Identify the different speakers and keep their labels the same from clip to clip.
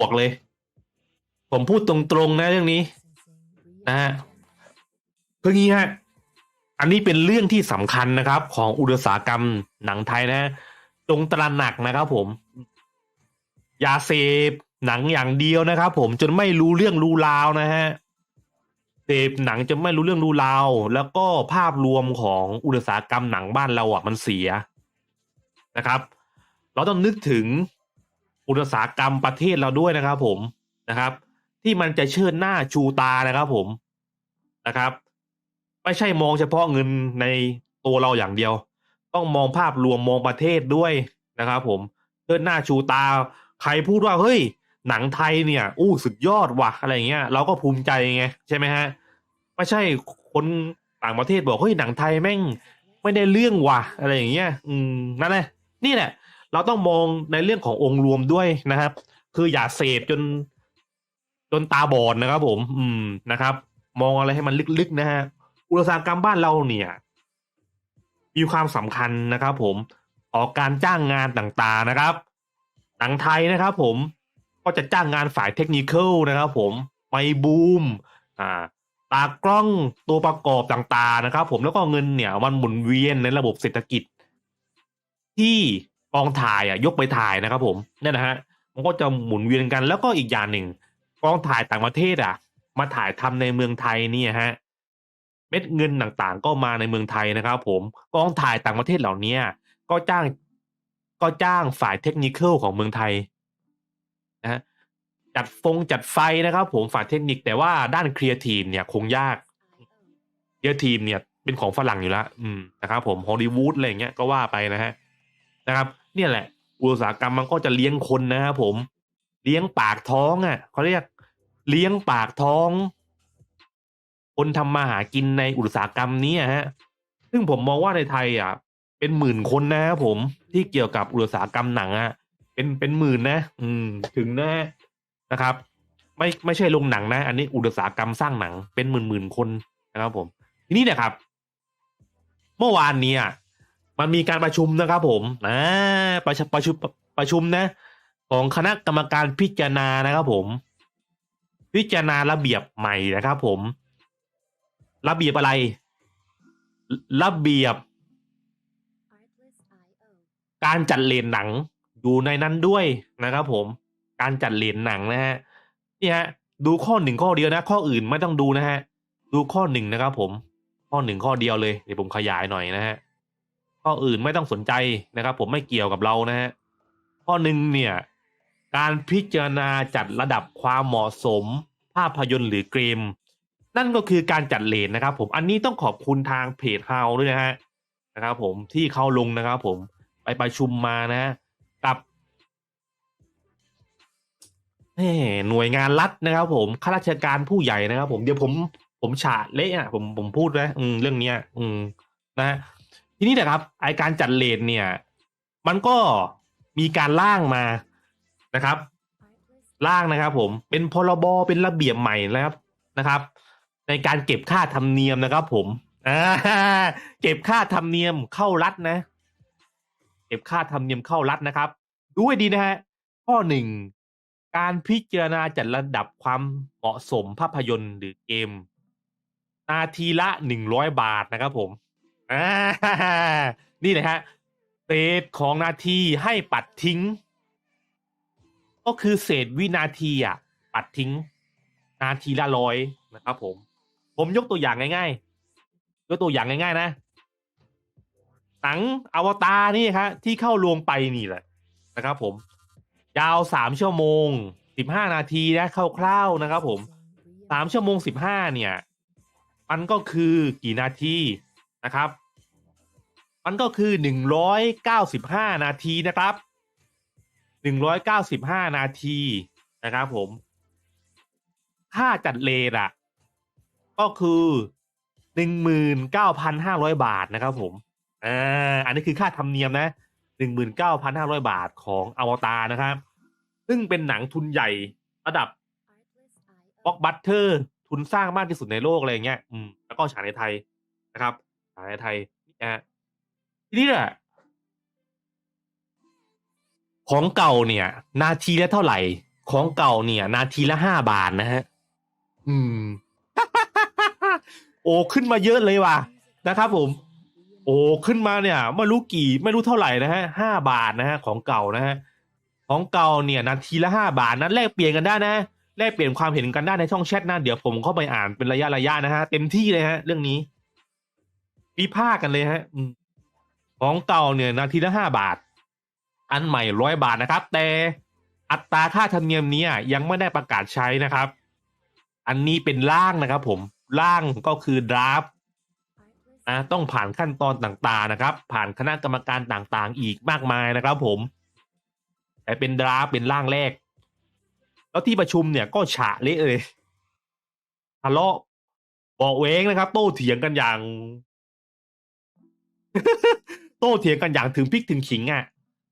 Speaker 1: บอกเลย ผมพูดตรงๆนะเรื่องนี้นะฮะคืองี้ฮะอันนี้เป็นเรื่องที่สำคัญนะครับ ของอุตสาหกรรมหนังไทยนะจงตระหนักนะครับผม ยาเสพหนังอย่างเดียวนะครับ ผมจนไม่รู้เรื่องรู้ราวนะฮะเสพหนังจะไม่รู้เรื่องรู้ราว แล้วก็ภาพรวมของอุตสาหกรรมหนังบ้านเราอะมันเสียนะครับ เราต้องนึกถึง อุตสาหกรรมประเทศเราด้วยนะครับผมนะครับ ที่มันจะเชิดหน้าชูตานะครับผมนะครับ ไม่ใช่มองเฉพาะเงินในตัวเราอย่างเดียว ต้องมองภาพรวมมองประเทศด้วยนะครับผมเชิดหน้าชูตา ใครพูดว่าเฮ้ย หนังไทยเนี่ย อู้สุดยอดว่ะอะไรเงี้ยเราก็ภูมิใจไงใช่ไหมฮะไม่ใช่คนต่างประเทศบอกเฮ้ยหนังไทยแม่งไม่ได้เรื่องว่ะอะไรอย่างเงี้ย อืมนั่นแหละนี่แหละ เราต้องมองในเรื่องขององค์รวมด้วยนะครับ คืออย่าเสพจน จนตาบอดนะครับ ผม อืมนะครับ มองอะไรให้มันลึกๆนะฮะอุตสาหกรรมบ้านเราเนี่ย มีความสำคัญนะครับ ผมออกการจ้างงานต่างๆนะครับหนังไทยนะครับ ผมก็จะจ้างงานฝ่ายเทคนิคนะครับ ผมไมบูมอ่าตากล้องตัวประกอบต่างๆนะครับ ผมแล้วก็เงินเนี่ยมันหมุนเวียนในระบบเศรษฐกิจ ที่ กองถ่ายอะยกไปถ่ายนะครับผมเนี่ยนะฮะมันก็จะหมุนเวียนกัน แล้วก็อีกอย่างหนึ่งกองถ่ายต่างประเทศอะ มาถ่ายทำในเมืองไทยเนี่ยฮะเม็ดเงินต่างๆ ก็มาในเมืองไทยนะครับ ผมกองถ่ายต่างประเทศเหล่านี้ก็จ้างก็จ้างฝ่ายเทคนิคของเมืองไทยนะฮะจัดฟงจัดไฟนะครับ ผมฝ่ายเทคนิคแต่ว่าด้านครีเอทีฟเนี่ยคงยากครีเอทีฟเนี่ยเป็นของฝรั่งอยู่แล้วอืมนะครับผมฮอลลีวูดอะไรเงี้ยก็ว่าไปนะฮะ นะครับ เนี่ยแหละ อุตสาหกรรมมันก็จะเลี้ยงคนนะครับผม เลี้ยงปากท้องอะเขาเรียกเลี้ยงปากท้อง คนทำมาหากินในอุตสาหกรรมนี้ฮะ ซึ่งผมมองว่าในไทยอะ เป็นหมื่นคนนะครับผมที่เกี่ยวกับอุตสาหกรรมหนังอะ เป็นเป็นหมื่นนะ อืม ถึงนะนะครับ ไม่ไม่ใช่ลงหนังนะ อันนี้อุตสาหกรรมสร้างหนังเป็นหมื่นหมื่นคนนะครับผม ทีนี้นี่ยครับ เมื่อวานนี้อะ มันมีการประชุมนะครับผมนะประชุมประชุมประชุมนะ ของคณะกรรมการพิจารณานะครับผม พิจารณาระเบียบใหม่นะครับผม ระเบียบอะไร ระเบียบ การจัดเลนหนังอยู่ในนั้นด้วยนะครับผม การจัดเลนหนังนะฮะนี่ฮะดูข้อหนึ่งข้อเดียวนะ ข้ออื่นไม่ต้องดูนะฮะ ดูข้อหนึ่งนะครับผม ข้อหนึ่งข้อเดียวเลยเดี๋ยวผมขยายหน่อยนะฮะ ข้ออื่นไม่ต้องสนใจนะครับ ผมไม่เกี่ยวกับเรานะฮะข้อหนึ่งเนี่ย การพิจารณาจัดระดับความเหมาะสม ภาพยนตร์หรือเกม นั่นก็คือการจัดเลนนะครับ ผมอันนี้ต้องขอบคุณทางเพจเฮาด้วยนะฮะนะครับ ผมที่เขาลงนะครับ ผมไปประชุมมานะกับหม่หน่วยงานรัฐนะครับ ผมข้าราชการผู้ใหญ่นะครับ ผมเดี๋ยวผมผมฉาดเละอะผมผมพูดนะอืมเรื่องเนี้ย อืมนะ ทีนี้นะครับไอการจัดเลนเนี่ย มันก็มีการร่างมานะครับร่างนะครับ ผมเป็นพรบเป็นระเบียบใหม่นะครับนะครับ ในการเก็บค่าธรรมเนียมนะครับ ผมเก็บค่าธรรมเนียมเข้ารัฐนะ เก็บค่าธรรมเนียมเข้ารัฐนะครับดูให้ดีนะฮะข้อหนึ่งการพิจารณาจัดระดับความเหมาะสมภาพยนตร์หรือเกม นาทีละหนึ่งร้อยบาทนะครับผม อ่านี่เลยฮะเศษของนาทีให้ปัดทิ้ง ก็คือเศษวินาทีอะ ปัดทิ้ง นาทีละร้อยนะครับ ผม ผมยกตัวอย่างง่ายๆยกตัวอย่างง่าย ๆ นะหนังอวตารนี่ครับที่เข้าโรงไปนี่แหละนะครับ ผม ยาวสามชั่วโมงสิบห้านาทีนะคร่าวๆนะครับ ผมสามชั่วโมงสิบห้าเนี่ย มันก็คือกี่นาที นะครับ มันก็คือหนึ่งร้อยเก้าสิบห้านาทีนะครับหนึ่งร้อยเก้าสิบห้านาทีนะครับผม ค่าจัดเลนอะก็คือหนึ่งหมื่นเก้าพันห้าร้อยบาทนะครับผมอ่าอันนี้คือค่าธรรมเนียมนะหนึ่งหมื่นเก้าพันห้าร้อยบาทของอวตารนะครับ ซึ่งเป็นหนังทุนใหญ่ระดับบ็อกบัตเตอร์ทุนสร้างมากที่สุดในโลกอะไรเงี้ย อืม แล้วก็ฉายในไทยนะครับ ฉายในไทยนะฮะทีนี้เนี่ยของเก่าเนี่ย นาทีละเท่าไหร่ ของเก่าเนี่ย นาทีละห้าบาทนะฮะอืม โอ้ขึ้นมาเยอะเลยว่ะนะครับผม โอ้ขึ้นมาเนี่ย ไม่รู้กี่ ไม่รู้เท่าไหร่นะฮะห้าบาทนะฮะของเก่านะฮะของเก่าเนี่ย นาทีละห้าบาทนะแลกเปลี่ยนกันได้นะแลกเปลี่ยนความเห็นกันได้ในช่องแชทนะเดี๋ยวผมเข้าไปอ่านเป็นระยะระยะนะฮะเต็มที่เลยฮะเรื่องนี้ วิพาคกันเลยฮะของเก่าเนี่ยนาทีละห้าบาท อันใหม่ร้อยบาทนะครับ แต่อัตราค่าธรรมเนียมนี้ยังไม่ได้ประกาศใช้นะครับ อันนี้เป็นร่างนะครับ ผมร่างก็คือดราฟนะต้องผ่านขั้นตอนต่างๆนะครับ ผ่านคณะกรรมการต่างๆ อีกมากมายนะครับ ผมแต่เป็นดราฟเป็นร่างแรก แล้วที่ประชุมเนี่ยก็ฉะเละเลยทะเลาะบอกเว้งนะครับ โต้เถียงกันอย่าง โต้เถียงกันอย่างถึงพริกถึงขิงอะ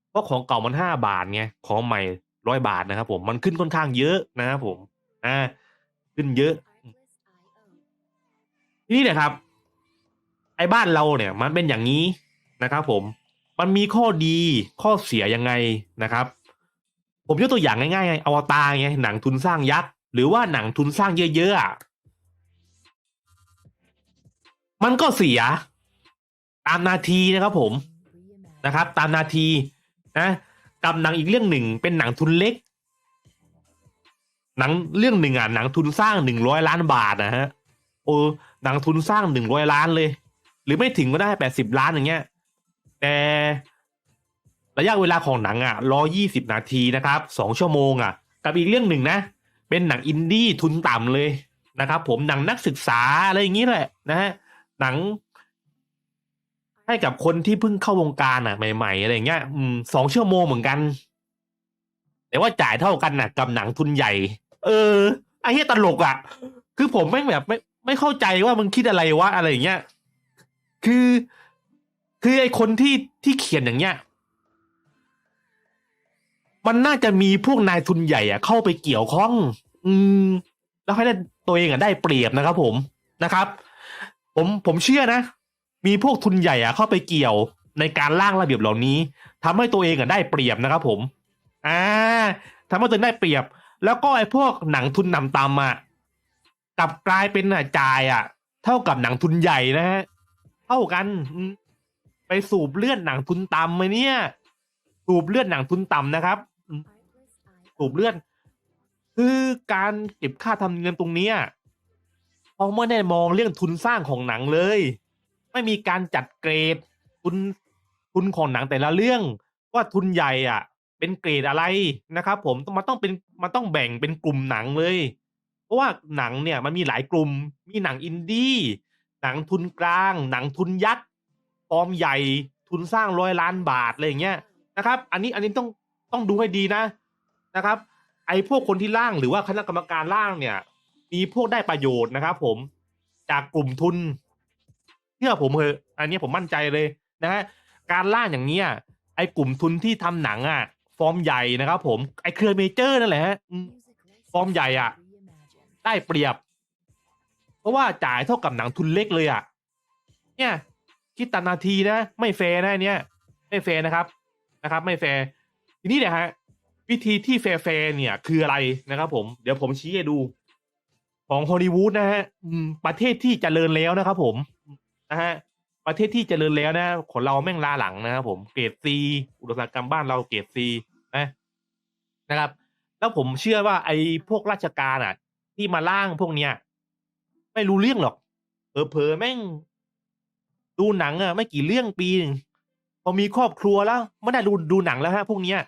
Speaker 1: เพราะของเก่ามันห้าบาทไงของใหม่ร้อยบาทนะครับผมมันขึ้นค่อนข้างเยอะนะครับผมอ่าขึ้นเยอะทีนี้นี่ยครับ ไอ้บ้านเราเนี่ย มันเป็นอย่างนี้นะครับ ผม มันมีข้อดีข้อเสียยังไงนะครับ ผมยกตัวอย่างง่ายๆอวตารไงหนังทุนสร้างยักษ์หรือว่าหนังทุนสร้างเยอะๆอะมันก็เสีย ตามนาทีนะครับผมนะครับ ตามนาทีนะกับหนังอีกเรื่องหนึ่งเป็นหนังทุนเล็ก หนังเรื่องหนึ่งอะหนังทุนสร้างหนึ่งร้อยล้านบาทนะฮะโอ้หนังทุนสร้างหนึ่งร้อยล้านเลย หรือไม่ถึงก็ได้แปดสิบล้านอย่างเงี้ย แต่ระยะเวลาของหนังอะร้อยี่สิบนาทีนะครับสองชั่วโมงอะ กับอีกเรื่องหนึ่งนะ เป็นหนังอินดี้ทุนต่ำเลยนะครับ ผมหนังนักศึกษาอะไรอย่างนี้แหละนะฮะหนัง ให้กับคนที่เพิ่งเข้าวงการอะใหม่ ๆ อะไรอย่างเงี้ยอืมสองชั่วโมงเหมือนกัน แต่ว่าจ่ายเท่ากันน่ะกับหนังทุนใหญ่ เออไอ้เหี้ยตลกอะ คือผมไม่งแบบไม่ไม่เข้าใจว่ามึงคิดอะไรวะอะไรอย่างเงี้ยคือ คือไอ้คนที่ที่เขียนอย่างเงี้ยมันน่าจะมีพวกนายทุนใหญ่อะเข้าไปเกี่ยวข้อง อืม แล้วให้ได้ตัวเองอะได้เปรียบนะครับผมนะครับ ผมผมเชื่อนะ มีพวกทุนใหญ่อะเข้าไปเกี่ยวในการร่างระเบียบเหล่านี้ทำให้ตัวเองอะได้เปรียบนะครับผมอ่าทำให้ตัวเองได้เปรียบ แล้วก็ไอ้พวกหนังทุนนำตำอะกลับกลายเป็นอะจ่ายอะเท่ากับหนังทุนใหญ่นะฮะเท่ากันไปสูบเลือดหนังทุนต่ำไหมเนี่ย สูบเลือดหนังทุนต่ำนะครับสูบเลือดคือการเก็บค่าธรรมเนียมตรงนี้เขาไม่ได้มองเรื่องทุนสร้างของหนังเลย ไม่มีการจัดเกรดทุนทุนของหนังแต่ละเรื่อง ว่าทุนใหญ่อะ เป็นเกรดอะไรนะครับ ผมมันต้องเป็นมันต้องแบ่งเป็นกลุ่มหนังเลย เพราะว่าหนังเนี่ยมันมีหลายกลุ่ม มีหนังอินดี้หนังทุนกลาง หนังทุนยักษ์ฟอร์มใหญ่ทุนสร้างร้อยล้านบาทอะไรอย่างเงี้ยนะครับ อันนี้อันนี้ต้องต้องดูให้ดีนะนะครับ ไอ้พวกคนที่ร่างหรือว่าคณะกรรมการร่างเนี่ย มีพวกได้ประโยชน์นะครับ ผมจากกลุ่มทุน เชื่อผมเถอะอันนี้ผมมั่นใจเลยนะฮะการร่าอย่างเนี้ยไอ้กลุ่มทุนที่ทำหนังอะ ฟอร์มใหญ่นะครับผมไอ้เครือเมเจอร์นั่นแหละฮะ
Speaker 2: ฟอร์มใหญ่อะ
Speaker 1: ได้เปรียบ เพราะว่าจ่ายเท่ากับหนังทุนเล็กเลยอะ เนี่ยคิดตามนาทีนะ ไม่แฟร์นะอันเนี่ยไม่แฟร์นะครับนะครับ ไม่แฟร์ทีนี้เนี่ยฮะวิธีที่แฟร์ๆเนี่ย คืออะไรนะครับผมเดี๋ยวผมชี้ให้ดู ของฮอลลีวูดนะฮะประเทศที่เจริญแล้วนะครับผม นะฮะประเทศที่เจริญแล้วนะของเราแม่งลาหลังนะครับผมเกรดซีอุตสาหกรรมบ้านเราเกรดซีนะนะครับ แล้วผมเชื่อว่าไอ้พวกราชการอะ ที่มาล่างพวกเนี้ยไม่รู้เรื่องหรอกเผลอๆแม่ง ดูหนังอะไม่กี่เรื่องปีหนึ่งพอมีครอบครัวแล้วไม่ได้ดูดูหนังแล้วฮะพวกเนี้ย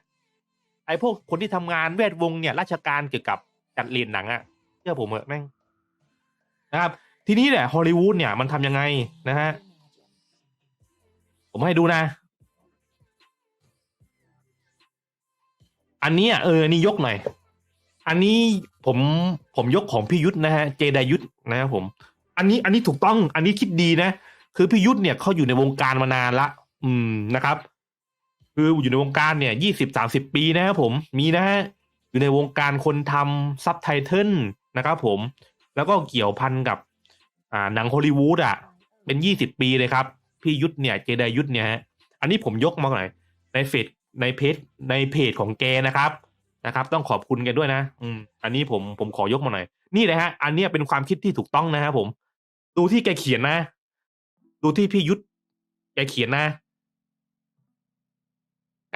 Speaker 1: ไอ้พวกคนที่ทำงานแวดวงเนี่ย ราชการเกี่ยวกับจัดเรียนหนังอะเชื่อผมเหอะแม่งนะครับ ทีนี้แหละฮอลลีวูดเนี่ยมันทำยังไงนะฮะ ผมให้ดูนะ อันนี้เอออันนี้ยกหน่อย อันนี้ผมผมยกของพี่ยุทธนะฮะเจไดยุทธนะครับผม อันนี้อันนี้ถูกต้อง อันนี้คิดดีนะ คือพี่ยุทธเนี่ยเขาอยู่ในวงการมานานละ อืมนะครับ คืออยู่ในวงการเนี่ยยี่สิบสามสิบปีนะครับผมมีนะฮะอยู่ในวงการคนทำซับไตเติลนะครับผม แล้วก็เกี่ยวพันกับ อ่าหนังฮอลลีวูดอะ เป็นยี่สิบปีเลยครับ พี่ยุทธเนี่ยเจไดยุทธเนี่ยฮะอันนี้ผมยกมาหน่อยในเฟซในเพจในเพจของแกนะครับนะครับ ต้องขอบคุณกันด้วยนะ อืม อันนี้ผมผมขอยกมาหน่อย นี่เลยฮะ อันนี้เป็นความคิดที่ถูกต้องนะครับผม ดูที่แกเขียนนะ ดูที่พี่ยุทธแกเขียนนะ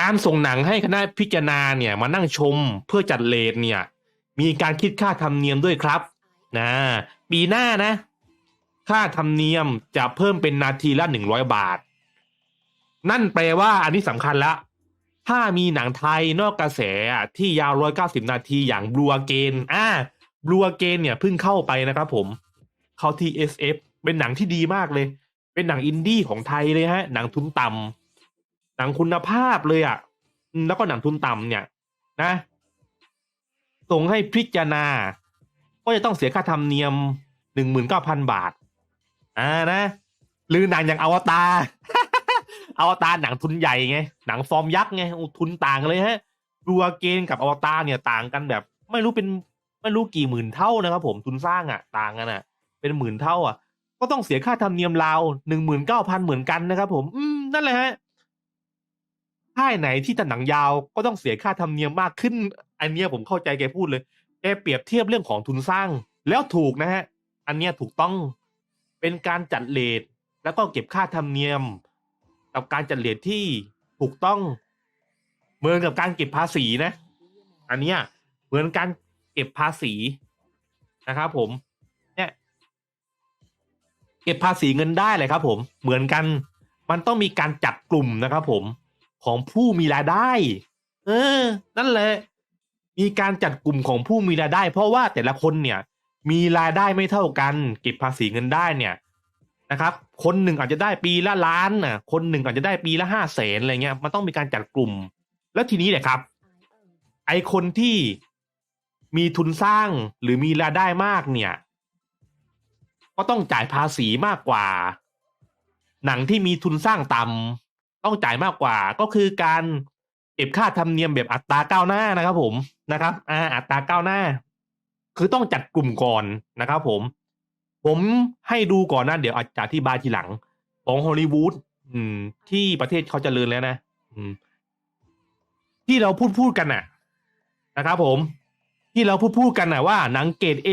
Speaker 1: การส่งหนังให้คณะพิจารณาเนี่ย มานั่งชมเพื่อจัดเลทเนี่ย มีการคิดค่าธรรมเนียมด้วยครับ นะ ปีหน้านะ ค่าธรรมเนียมจะเพิ่มเป็นนาทีละหนึ่งร้อยบาท นั่นแปลว่าอันนี้สำคัญละ ถ้ามีหนังไทยนอกกระแสที่ยาวร้อยเก้าสิบนาทีอย่างบลัวเกนอ่าบลัวเกนเนี่ยเพิ่งเข้าไปนะครับผม เข้าที่ SF เป็นหนังที่ดีมากเลย เป็นหนังอินดี้ของไทยเลยฮะ หนังทุนต่ำหนังคุณภาพเลยอะ่ะแล้วก็หนังทุนต่ำเนี่ยนะส่งให้พิจารณา ก็จะต้องเสียค่าธรรมเนียมหนึ่งหมื่นเก้าพันบาท อ่านะหรือหนังอย่างอวตารอวตารหนังทุนใหญ่ไงหนังฟอร์มยักษ์ไงโอ้ทุนต่างกันเลยฮะดูอาเกนกับอวตารเนี่ยต่างกันแบบ ไม่รู้เป็นไม่รู้กี่หมื่นเท่านะครับผมทุนสร้างอะต่างกันอะ เป็นหมื่นเท่าอะ ก็ต้องเสียค่าธรรมเนียมราวหนึ่งหมื่นเก้าพันเหมือนกันนะครับผม อืมนั่นแหละฮะค่ายไหนที่ตัดหนังยาวก็ต้องเสียค่าธรรมเนียมมากขึ้น อันเนี้ยผมเข้าใจแกพูดเลยแกเปรียบเทียบเรื่องของทุนสร้างแล้วถูกนะฮะ อันเนี้ยถูกต้อง เป็นการจัดเลทแล้วก็เก็บค่าธรรมเนียม กับการจัดเลทที่ถูกต้องเหมือนกับการเก็บภาษีนะ อันเนี้ยเหมือนการเก็บภาษีนะครับผมเนี่ยเก็บภาษีเงินได้เลยครับ ผมเหมือนกัน มันต้องมีการจัดกลุ่มนะครับผมของผู้มีรายได้ เออ นั่นแหละมีการจัดกลุ่มของผู้มีรายได้ เพราะว่าแต่ละคนเนี่ย มีรายได้ไม่เท่ากัน เก็บภาษีเงินได้เนี่ยนะครับ คนหนึ่งอาจจะได้ปีละล้านน่ะคนหนึ่งอาจจะได้ปีละห้าแสนอะไรเงี้ยมันต้องมีการจัดกลุ่ม แล้วทีนี้เนี่ยครับ ไอคนที่มีทุนสร้างหรือมีรายได้มากเนี่ย ก็ต้องจ่ายภาษีมากกว่า หนังที่มีทุนสร้างต่ำต้องจ่ายมากกว่า ก็คือการเก็บค่าธรรมเนียมแบบอัตราก้าวหน้านะครับ ผมนะครับ อ่า อัตราก้าวหน้า คือต้องจัดกลุ่มก่อนนะครับผม ผมให้ดูก่อนนะเดี๋ยวอาจจะอธิบายทีหลัง ของฮอลลีวูดที่ประเทศเขาจเจริญแล้วนะที่เราพูดพูดกันน่ะ นะครับผม ที่เราพูดพูดกันน่ะว่า หนังเกรด A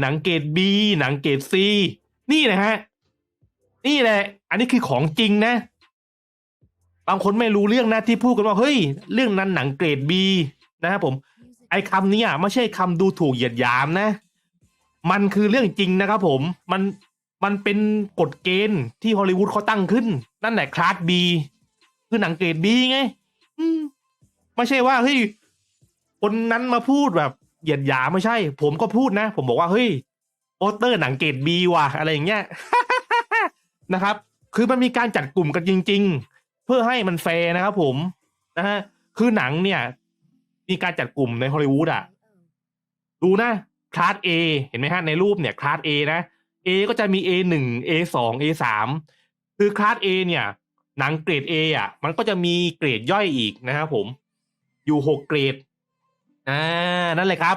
Speaker 1: หนังเกรด B หนังเกรด C นี่นะฮะ นี่แหละ อันนี้คือของจริงนะ บางคนไม่รู้เรื่องนะที่พูดกันว่า เฮ้ย เรื่องนั้นหนังเกรด B นะครับผม ไอ้คำนี้อะไม่ใช่คำดูถูกเหยียดหยามนะ มันคือเรื่องจริงนะครับผม มัน มันเป็นกฎเกณฑ์ที่ฮอลลีวูดเขาตั้งขึ้น นั่นแหละคลาส B คือหนังเกรด B ไงไม่ใช่ว่าเฮ้ย คนนั้นมาพูดแบบเหยียดหยามไม่ใช่ ผมก็พูดนะ ผมบอกว่าเฮ้ยโปสเตอร์หนังเกรด B ว่ะอะไรอย่างเงี้ยนะครับ คือมันมีการจัดกลุ่มกันจริง ๆ เพื่อให้มันแฟร์นะครับผมนะฮะ คือหนังเนี่ย มีการจัดกลุ่มในฮอลลีวูดอะ ดูนะคลาส A เห็นไหมฮะในรูปเนี่ยคลาส A นะ A ก็จะมี A หนึ่ง A สอง A สามคือคลาส A เนี่ย หนังเกรด A อะ มันก็จะมีเกรดย่อยอีกนะครับผม อยู่หกเกรดอ่านั่นเลยครับ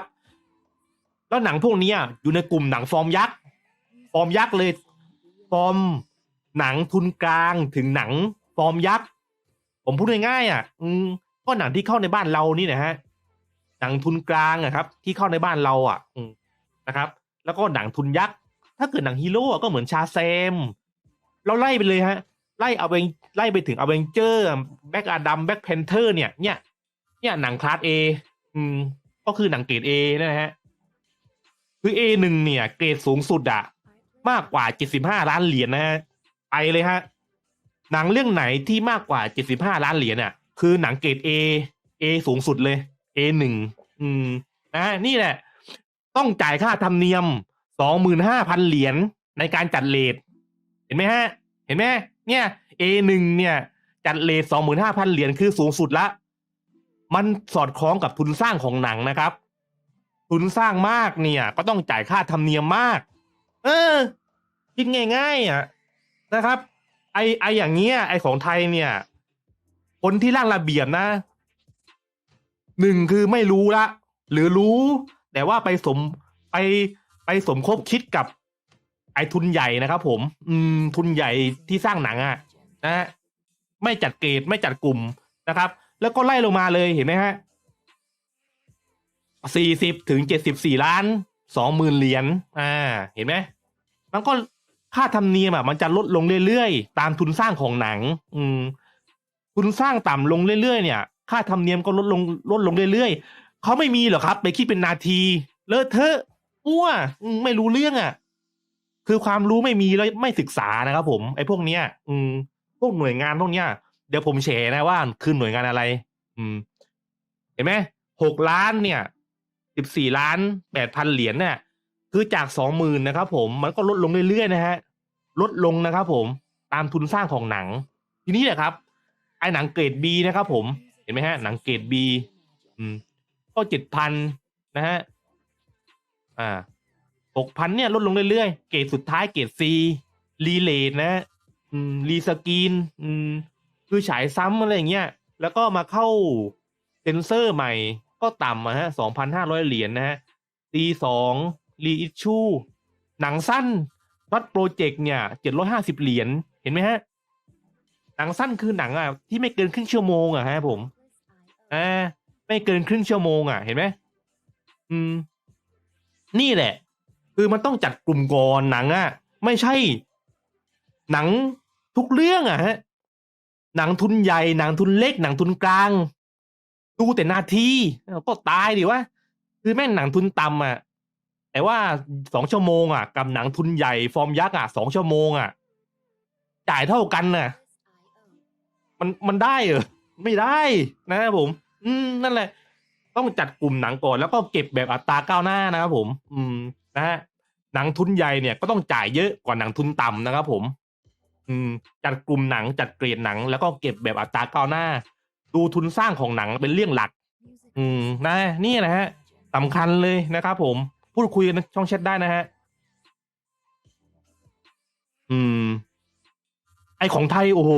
Speaker 1: แล้วหนังพวกนี้อยู่ในกลุ่มหนังฟอร์มยักษ์ฟอร์มยักษ์เลยฟอร์มหนังทุนกลางถึงหนังฟอร์มยักษ์ผมพูดง่ายๆอะ อืม ก็หนังที่เข้าในบ้านเรานี่นะฮะหนังทุนกลางอะครับ ที่เข้าในบ้านเราอะนะครับ แล้วก็หนังทุนยักษ์ถ้าเกิดหนังฮีโร่ก็เหมือนชาแซม เราไล่ไปเลยฮะ ไล่เอาเวงไล่ไปถึงอเวนเจอร์แบ็กอาดัมแบ็กเพนเทอร์เนี่ยเนี่ยเนี่ยหนังคลาสเออืม ก็คือหนังเกรดเอนะฮะคือเอหนึ่งเนี่ย เกรดสูงสุดอะมากกว่าเจ็ดสิบห้าล้านเหรียญนะฮะไปเลยฮะหนังเรื่องไหนที่มากกว่าเจ็ดสิบห้าล้านเหรียญอะ คือหนังเกรดเอเอสูงสุดเลย A หนึ่งอืมนะนี่แหละ ต้องจ่ายค่าธรรมเนียมสองหมื่นห้าพันเหรียญในการจัดเลทเห็นไหมฮะ เห็นไหมเนี่ย A หนึ่งเนี่ย จัดเลทสองหมื่นห้าพันเหรียญคือสูงสุดละ มันสอดคล้องกับทุนสร้างของหนังนะครับ ทุนสร้างมากเนี่ย ก็ต้องจ่ายค่าธรรมเนียมมาก เออคิดง่ายๆอะนะครับ ไอไออย่างเงี้ยไอของไทยเนี่ย คนที่ร่างระเบียบนะหนึ่งคือไม่รู้ละ หรือรู้ แต่ว่าไปสมไปไปสมคบคิดกับ ไอ้ทุนใหญ่นะครับผม อืม ทุนใหญ่ที่สร้างหนังอะนะฮะไม่จัดเกรดไม่จัดกลุ่มนะครับ แล้วก็ไล่ลงมาเลยเห็นไหมฮะสี่สิบถึงเจ็ดสิบสี่ล้านสองหมื่นเหรียญอ่า เห็นไหมมันก็ค่าธรรมเนียมอะมันจะลดลงเรื่อยๆ ตามทุนสร้างของหนัง อืม ทุนสร้างต่ำลงเรื่อยๆเนี่ย ค่าธรรมเนียมก็ลดลงลดลงเรื่อยๆเขาไม่มีหรอครับ ไปคิดเป็นนาที เลอะเทอะมั่วอืมไม่รู้เรื่องอะ คือความรู้ไม่มีแล้วไม่ศึกษานะครับ ผมไอ้พวกเนี้ย อืม พวกหน่วยงานพวกเนี้ยเดี๋ยวผมแชร์นะว่าคือหน่วยงานอะไร อืม เห็นไหมหกล้านเนี่ยสิบสี่ล้านแปดพันเหรียญเนี่ย คือจากสองหมื่นนะครับ ผมมันก็ลดลงเรื่อยๆนะฮะ ลดลงนะครับผมตามทุนสร้างของหนัง ทีนี้แหละครับ ไอ้หนังเกรดบีนะครับผมเห็นไหมฮะ หนังเกรดบีอืมก็เจ็ดพันนะฮะอ่าหกพันเนี่ยลดลงเรื่อยๆ เกรดสุดท้ายเกรดซีรีเลทนะฮะอืมรีสกรีนอืมคือฉายซ้ำอะไรอย่างเงี้ยแล้วก็มาเข้าเซนเซอร์ใหม่ก็ต่ำอะฮะสองพันห้าร้อยเหรียญนะฮะตีสองรีอิชชูหนังสั้นรัดโปรเจกต์เนี่ยเจ็ดร้อยห้าสิบเหรียญเห็นไหมฮะ หนังสั้นคือหนังอะที่ไม่เกินครึ่งชั่วโมงอะฮะผมอ่าไม่เกินครึ่งชั่วโมงอะ เห็นไหมอืม นี่แหละ คือมันต้องจัดกลุ่มก่อนหนังอะ ไม่ใช่ หนังทุกเรื่องอะฮะ หนังทุนใหญ่หนังทุนเล็กหนังทุนกลาง ดูแต่นาทีก็ตายดิวะคือแม่งหนังทุนต่ำอะแต่ว่าสองชั่วโมงอะ กับหนังทุนใหญ่ฟอร์มยักษ์อะสองชั่วโมงอะ จ่ายเท่ากันน่ะ มันมันได้เหรอไม่ได้นะครับผม อืมนั่นแหละ ต้องจัดกลุ่มหนังก่อนแล้วก็เก็บแบบอัตราก้าวหน้านะครับผม อืมนะฮะหนังทุนใหญ่เนี่ยก็ต้องจ่ายเยอะกว่าหนังทุนต่ำนะครับผม อืม จัดกลุ่มหนังจัดเกรดหนัง แล้วก็เก็บแบบอัตราก้าวหน้า ดูทุนสร้างของหนังเป็นเรื่องหลัก อืมนะนี่นะฮะสำคัญเลยนะครับผม พูดคุยกันในช่องแชทได้นะฮะ อืม ไอของไทย โอ้โห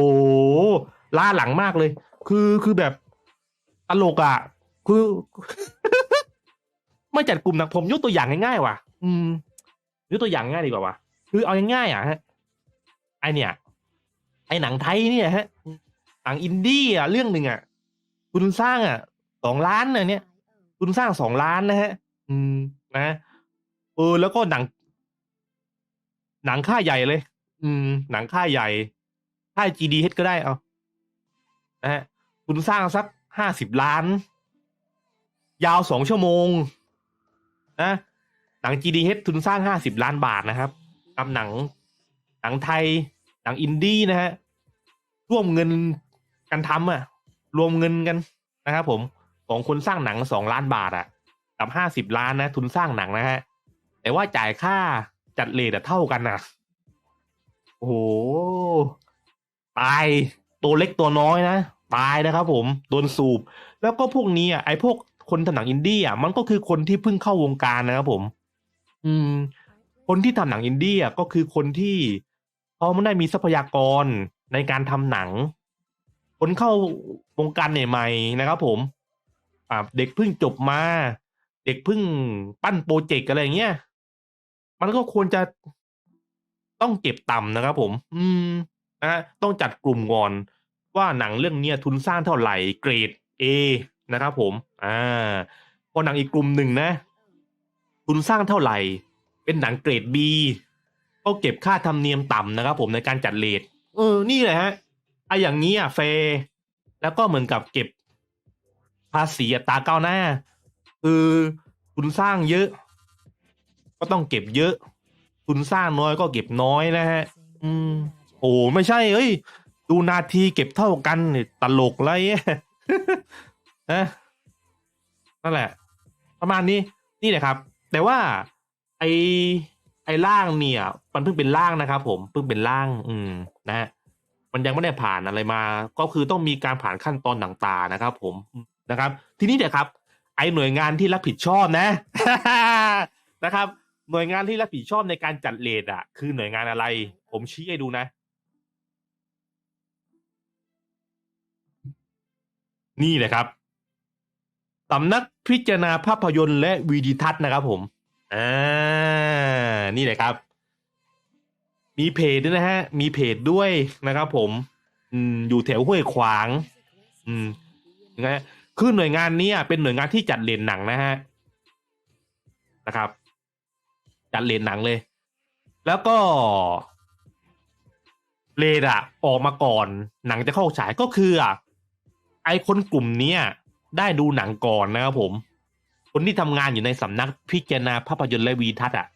Speaker 1: ล้าหลังมากเลย คือคือแบบตลกอะ คือ ไม่จัดกลุ่มหนังผมยกตัวอย่างง่ายๆว่ะ อืมยกตัวอย่างง่ายดีกว่าว่ะคือเอาง่ายๆอะฮะไอเนี่ย ไอหนังไทยเนี่ยฮะหนังอินดี้อะเรื่องหนึ่งอะทุนสร้างอะสองล้านเนี่ยเนี่ยทุนสร้างสองล้านนะฮะ อืมนะ เออ แล้วก็หนัง หนังค่าใหญ่เลย อืม หนังค่าใหญ่ ค่าย GDH ก็ได้เอา นะฮะคุณสร้างสักห้าสิบล้าน ยาวสองชั่วโมง นะหนัง GDH ทุนสร้างห้าสิบล้านบาทนะครับกับหนัง หนังไทย หนังอินดี้นะฮะร่วมเงินกันทำอะรวมเงินกันนะครับผมของคนสร้างหนังสองล้านบาทอะกับห้าสิบล้านนะ ทุนสร้างหนังนะฮะแต่ว่าจ่ายค่าจัดเลทเท่ากันนะโอ้โหตาย ตัวเล็กตัวน้อยนะ ตายนะครับผมโดนสูบ แล้วก็พวกนี้อะไอ้พวกคนทำหนังอินดี้อะมันก็คือคนที่เพิ่งเข้าวงการนะครับผม อืม คนที่ทำหนังอินดี้อะก็คือคนที่เขาไม่ได้มีทรัพยากรในการทำหนัง คนเข้าวงการใหม่ๆนะครับ ผมอ่าเด็กเพิ่งจบมา เด็กเพิ่งปั้นโปรเจกต์อะไรอย่างเงี้ยมันก็ควรจะต้องเก็บต่ำนะครับผม อืม นะฮะต้องจัดกลุ่มก่อนว่าหนังเรื่องเนี้ยทุนสร้างเท่าไหร่เกรด A นะครับผมอ่าพอหนังอีกกลุ่มหนึ่งนะ ทุนสร้างเท่าไหร่ เป็นหนังเกรด B ก็เก็บค่าธรรมเนียมต่ำนะครับผมในการจัดเลทเออนี่แหละฮะไออย่างนี้อะเฟรแล้วก็เหมือนกับเก็บภาษีอัตราก้าวหน้า คือทุนสร้างเยอะ ก็ต้องเก็บเยอะ ทุนสร้างน้อยก็เก็บน้อยนะฮะ อืม โอ้ไม่ใช่เอ้ย ดูนาทีเก็บเท่ากันนี่ตลกไรนะนั่นแหละ ประมาณนี้นี่แหละครับ แต่ว่าไอไอล่างเนี่ย มันเพิ่งเป็นล่างนะครับ ผมเพิ่งเป็นล่าง อืม นะฮะมันยังไม่ได้ผ่านอะไรมา ก็คือต้องมีการผ่านขั้นตอนต่างๆนะครับ ผมนะครับ ทีนี้เดี๋ยวครับ ไอหน่วยงานที่รับผิดชอบนะนะครับ หน่วยงานที่รับผิดชอบในการจัดเลทอะคือหน่วยงานอะไร ผมชี้ให้ดูนะ นี่เลยครับสำนักพิจารณาภาพยนตร์และวีดิทัศน์นะครับผมอ่านี่เลยครับ มีเพจด้วยนะฮะ มีเพจด้วยนะครับผมอืมอยู่แถวห้วยขวาง อืมยังไงคือหน่วยงานนี้เป็นหน่วยงานที่จัดเลนหนังนะฮะนะครับ จัดเลนหนังเลย แล้วก็เลนอะออกมาก่อนหนังจะเข้าฉายก็คืออะ ไอคนกลุ่มเนี้ยได้ดูหนังก่อนนะครับผม คนที่ทำงานอยู่ในสำนักพิจารณาภาพยนตร์และวีทัศน์อะ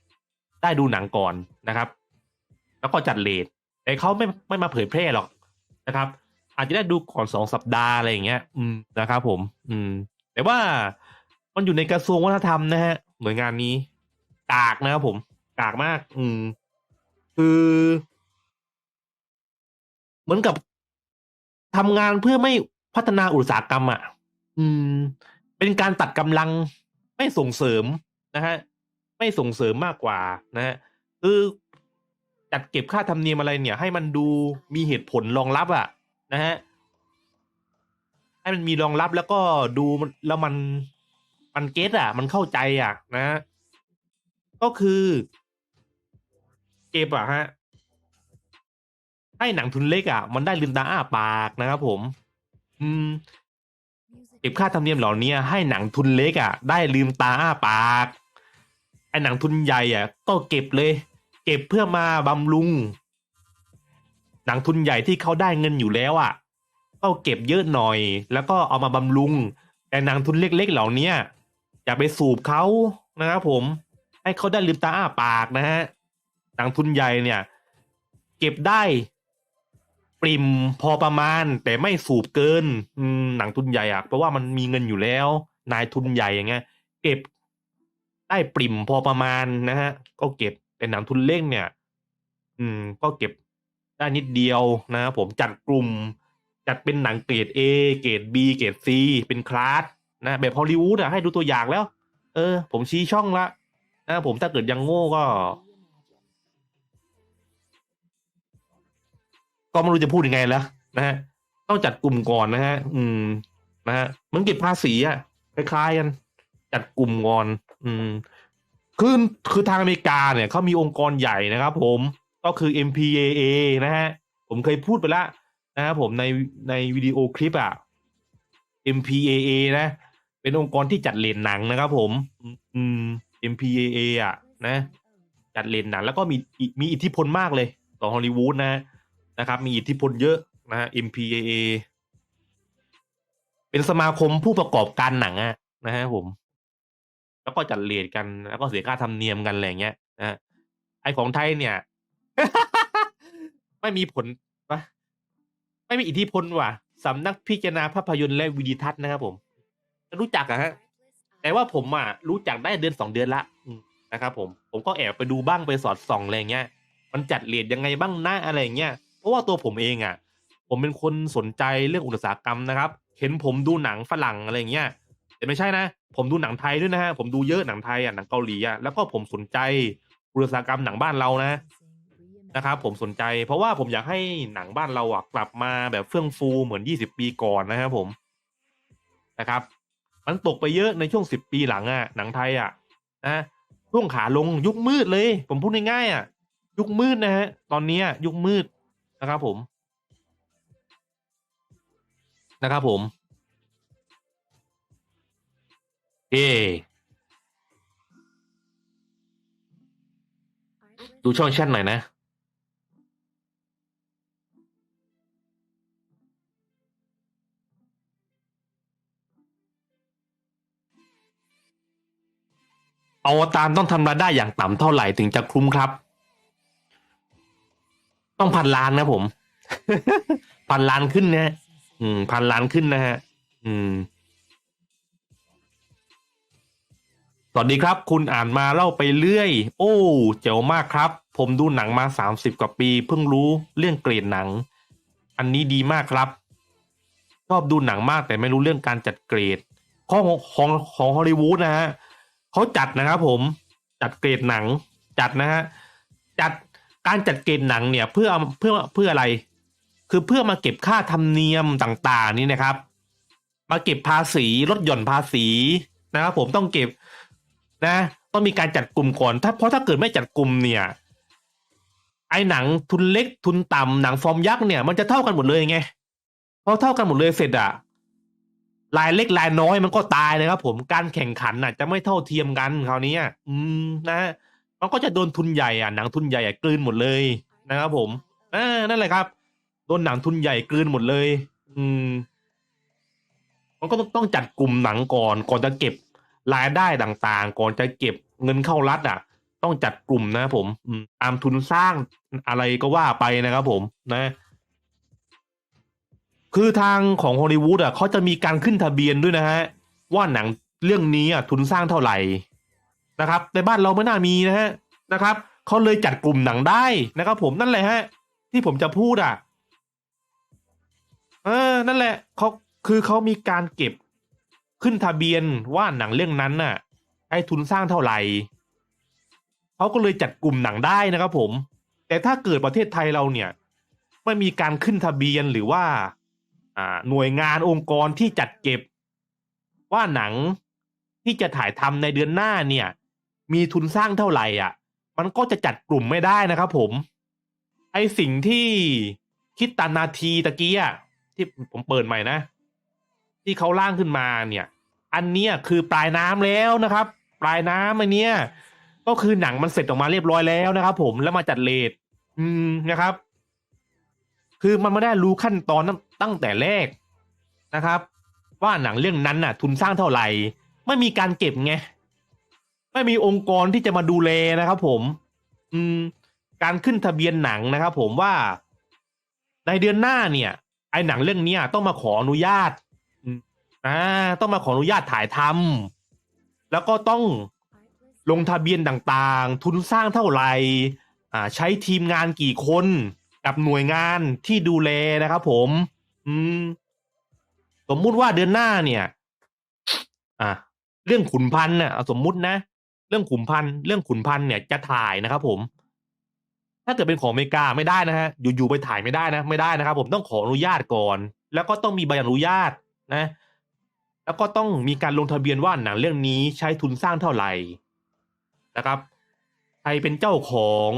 Speaker 1: ได้ดูหนังก่อนนะครับ แล้วก็จัดเลทแต่เขาไม่ไม่มาเผยแพร่หรอกนะครับ อาจจะได้ดูก่อนสองสัปดาห์อะไรอย่างเงี้ย อืมนะครับผม อืม แต่ว่ามันอยู่ในกระทรวงวัฒนธรรมนะฮะหน่วยงานนี้กากนะครับผมกากมาก อืม คือ เหมือนกับทำงานเพื่อไม่ พัฒนาอุตสาหกรรมอะอืม เป็นการตัดกำลังไม่ส่งเสริมนะฮะไม่ส่งเสริมมากกว่านะฮะคือจัดเก็บค่าธรรมเนียมอะไรเนี่ย ให้มันดูมีเหตุผลรองรับอะ นะฮะให้มันมีรองรับแล้วก็ดูมันแล้วมันมันเก็ตอะ มันเข้าใจอะนะฮะก็คือเก็บอะฮะให้หนังทุนเล็กอะ มันได้ลืมตาอ้าปากนะครับผม อืมเก็บค่าธรรมเนียมเหล่านี้ให้หนังทุนเล็กอะ ได้ลืมตาอ้าปากไอ้หนังทุนใหญ่อะ ก็เก็บเลย เก็บเพื่อมาบำรุง หนังทุนใหญ่ที่เขาได้เงินอยู่แล้วอะ ก็เก็บเยอะหน่อย แล้วก็เอามาบำรุง แต่หนังทุนเล็ก ๆ เหล่านี้อย่าไปสูบเขานะครับผม ให้เขาได้ลืมตาอ้าปากนะฮะหนังทุนใหญ่เนี่ย เก็บได้ ปริมพอประมาณ แต่ไม่สูบเกินหนังทุนใหญ่อะเพราะว่ามันมีเงินอยู่แล้ว นายทุนใหญ่อย่างเงี้ยเก็บได้ปริมพอประมาณนะฮะ ก็เก็บแต่หนังทุนเล็กเนี่ย อืม ก็เก็บได้นิดเดียวนะครับผมจัดกลุ่ม จัดเป็นหนังเกรด A เกรด B เกรด C เป็นคลาสนะแบบฮอลลีวูดอะให้ดูตัวอย่างแล้ว เออ ผมชี้ช่องละนะครับผมถ้าเกิดยังโง่ก็ ก็ไม่รู้จะพูดยังไงแล้วนะฮะต้องจัดกลุ่มก่อนนะฮะ อืม นะฮะเหมือนเก็บภาษีอะคล้ายๆกัน จัดกลุ่มก่อน อืม คือคือทางอเมริกาเนี่ยเขามีองค์กรใหญ่นะครับผมก็คือ MPAA นะฮะ ผมเคยพูดไปแล้วนะครับผมในในวิดีโอคลิปอะ MPAA นะ เป็นองค์กรที่จัดเลนหนังนะครับผม อืม MPAA อะนะ จัดเลนหนัง แล้วก็มีมีอิทธิพลมากเลยต่อฮอลลีวูดนะ นะครับ มีอิทธิพลเยอะนะฮะ MPAA เป็นสมาคมผู้ประกอบการหนังอะนะฮะผม แล้วก็จัดเลทกันแล้วก็เสียค่าธรรมเนียมกันอะไรเงี้ยนะไอของไทยเนี่ย ไม่มีผลปะไม่มีอิทธิพลว่ะสำนักพิจารณาภาพยนตร์และวิดีทัศน์นะครับผมรู้จักอะฮะแต่ว่าผมอะรู้จักได้เดือนสองเดือนละนะครับผม ผมก็แอบไปดูบ้างไปสอดส่องอะไรเงี้ย มันจัดเลทยังไงบ้างนะอะไรเงี้ย เพราะว่าตัวผมเองอะ ผมเป็นคนสนใจเรื่องอุตสาหกรรมนะครับ เห็นผมดูหนังฝรั่งอะไรอย่างเงี้ยแต่ไม่ใช่นะ ผมดูหนังไทยด้วยนะฮะผมดูเยอะหนังไทยอะหนังเกาหลีอะแล้วก็ผมสนใจอุตสาหกรรมหนังบ้านเรานะนะครับผมสนใจเพราะว่าผมอยากให้หนังบ้านเราอะกลับมาแบบเฟื่องฟูเหมือนยี่สิบปีก่อนนะครับผมนะครับ มันตกไปเยอะในช่วงสิบปีหลังอะหนังไทยอะนะช่วงขาลงยุคมืดเลย ผมพูดง่ายๆอะ ยุคมืดนะฮะตอนนี้ยุคมืด นะครับผมนะครับผมเอดูช่องแชทหน่อยนะอวตารต้องทำรายได้อย่างต่ำเท่าไหร่ถึงจะคุ้มครับ ต้องพันล้านนะผม พันล้านขึ้นนะฮะอืม พันล้านขึ้นนะฮะ อืมสวัสดีครับ คุณอ่านมาเล่าไปเรื่อย โอ้ เจ๋วมากครับ ผมดูหนังมาสามสิบกว่าปี เพิ่งรู้เรื่องเกรดหนัง อันนี้ดีมากครับ ชอบดูหนังมากแต่ไม่รู้เรื่องการจัดเกรดของของของฮอลลีวูดนะฮะเขาจัดนะครับผมจัดเกรดหนังจัดนะฮะจัด การจัดเกณฑ์หนังเนี่ยเพื่อเพื่อเพื่ออะไร คือเพื่อมาเก็บค่าธรรมเนียมต่างๆ นี่นะครับ มาเก็บภาษีลดหย่อนภาษีนะครับผมต้องเก็บนะต้องมีการจัดกลุ่มก่อนถ้าเพราะถ้าเกิดไม่จัดกลุ่มเนี่ยไอ้หนังทุนเล็กทุนต่ำหนังฟอร์มยักษ์เนี่ยมันจะเท่ากันหมดเลยไงพอเท่ากันหมดเลยเสร็จอะรายเล็กรายน้อยมันก็ตายนะครับผมการแข่งขันน่ะ จะไม่เท่าเทียมกันคราวนี้อืมนะ มันก็จะโดนทุนใหญ่อะหนังทุนใหญ่อะกลืนหมดเลยนะครับผมอ่านั่นแหละครับ โดนหนังทุนใหญ่กลืนหมดเลย อืม มันก็ต้องต้องจัดกลุ่มหนังก่อน ก่อนจะเก็บรายได้ต่างๆ ก่อนจะเก็บเงินเข้ารัฐอะ ต้องจัดกลุ่มนะครับผมอืมตามทุนสร้างอะไรก็ว่าไปนะครับผมนะ คือทางของฮอลลีวูดอะเขาจะมีการขึ้นทะเบียนด้วยนะฮะ ว่าหนังเรื่องนี้อะทุนสร้างเท่าไหร่ นะครับ ในบ้านเราไม่น่ามีนะฮะนะครับเขาเลยจัดกลุ่มหนังได้นะครับ ผมนั่นแหละฮะ ที่ผมจะพูดอะ เออ นั่นแหละเขาคือเขามีการเก็บขึ้นทะเบียนว่าหนังเรื่องนั้นน่ะให้ทุนสร้างเท่าไหร่เขาก็เลยจัดกลุ่มหนังได้นะครับ ผม แต่ถ้าเกิดประเทศไทยเราเนี่ยไม่มีการขึ้นทะเบียนหรือว่า อ่า หน่วยงานองค์กรที่จัดเก็บว่าหนังที่จะถ่ายทำในเดือนหน้าเนี่ย มีทุนสร้างเท่าไหร่อะ มันก็จะจัดกลุ่มไม่ได้นะครับผม ไอสิ่งที่คิดตานาทีตะกี้อะที่ผมเปิดใหม่นะ ที่เขาล่างขึ้นมาเนี่ย อันเนี้ยคือปลายน้ำแล้วนะครับ ปลายน้ำอันเนี้ยก็คือหนังมันเสร็จออกมาเรียบร้อยแล้วนะครับ ผมแล้วมาจัดเลทอืมนะครับ คือมันไม่ได้รู้ขั้นตอนตั้งตั้งแต่แรกนะครับ ว่าหนังเรื่องนั้นน่ะ ทุนสร้างเท่าไหร่ ไม่มีการเก็บไง ไม่มีองค์กรที่จะมาดูแลนะครับ ผม อืม การขึ้นทะเบียนหนังนะครับ ผมว่า ในเดือนหน้าเนี่ย ไอหนังเรื่องเนี้ยต้องมาขออนุญาตอ่าต้องมาขออนุญาตถ่ายทำแล้วก็ต้องลงทะเบียนต่างๆ ทุนสร้างเท่าไหร่อ่า ใช้ทีมงานกี่คนกับหน่วยงานที่ดูแลนะครับ ผม อืมสมมุติว่าเดือนหน้าเนี่ย อะเรื่องขุนพันธ์น่ะสมมุตินะ รื่องขุนพันธ์เรื่องขุนพันธ์เนี่ยจะถ่ายนะครับ ผม ถ้าเกิดเป็นของอเมริกาไม่ได้นะฮะอยู่ๆไปถ่ายไม่ได้นะ ไม่ได้นะครับ ผมต้องขออนุญาตก่อน แล้วก็ต้องมีใบอนุญาตนะ แล้วก็ต้องมีการลงทะเบียนว่าหนังเรื่องนี้ใช้ทุนสร้างเท่าไหร่นะครับ ใครเป็นเจ้าของ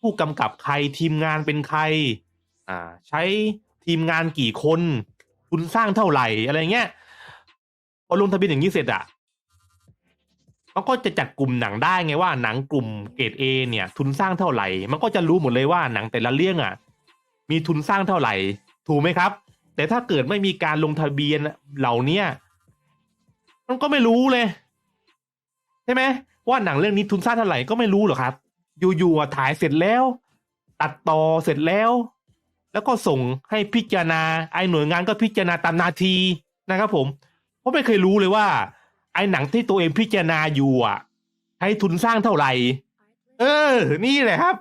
Speaker 1: ผู้กำกับใครทีมงานเป็นใคร อ่า ใช้ทีมงานกี่คน ทุนสร้างเท่าไหร่อะไรเงี้ยพอลงทะเบียนอย่างนี้เสร็จอะ มันก็จะจัดกลุ่มหนังได้ไงว่าหนังกลุ่มเกรดเอเนี่ย ทุนสร้างเท่าไหร่ มันก็จะรู้หมดเลยว่าหนังแต่ละเรื่องอะ มีทุนสร้างเท่าไหร่ ถูกไหมครับ แต่ถ้าเกิดไม่มีการลงทะเบียนเหล่าเนี้ยมันก็ไม่รู้เลยใช่ไหมว่าหนังเรื่องนี้ทุนสร้างเท่าไหร่ก็ไม่รู้หรอกครับ อยู่ๆถ่ายเสร็จแล้ว ตัดต่อเสร็จแล้ว แล้วก็ส่งให้พิจารณาไอ้หน่วยงานก็พิจารณาตามนาทีนะครับผมเพราะไม่เคยรู้เลยว่า อ้หนังที่ตัวเองพิจารณาอยู่อะ ให้ทุนสร้างเท่าไหร่ เออ นี่แหละครับ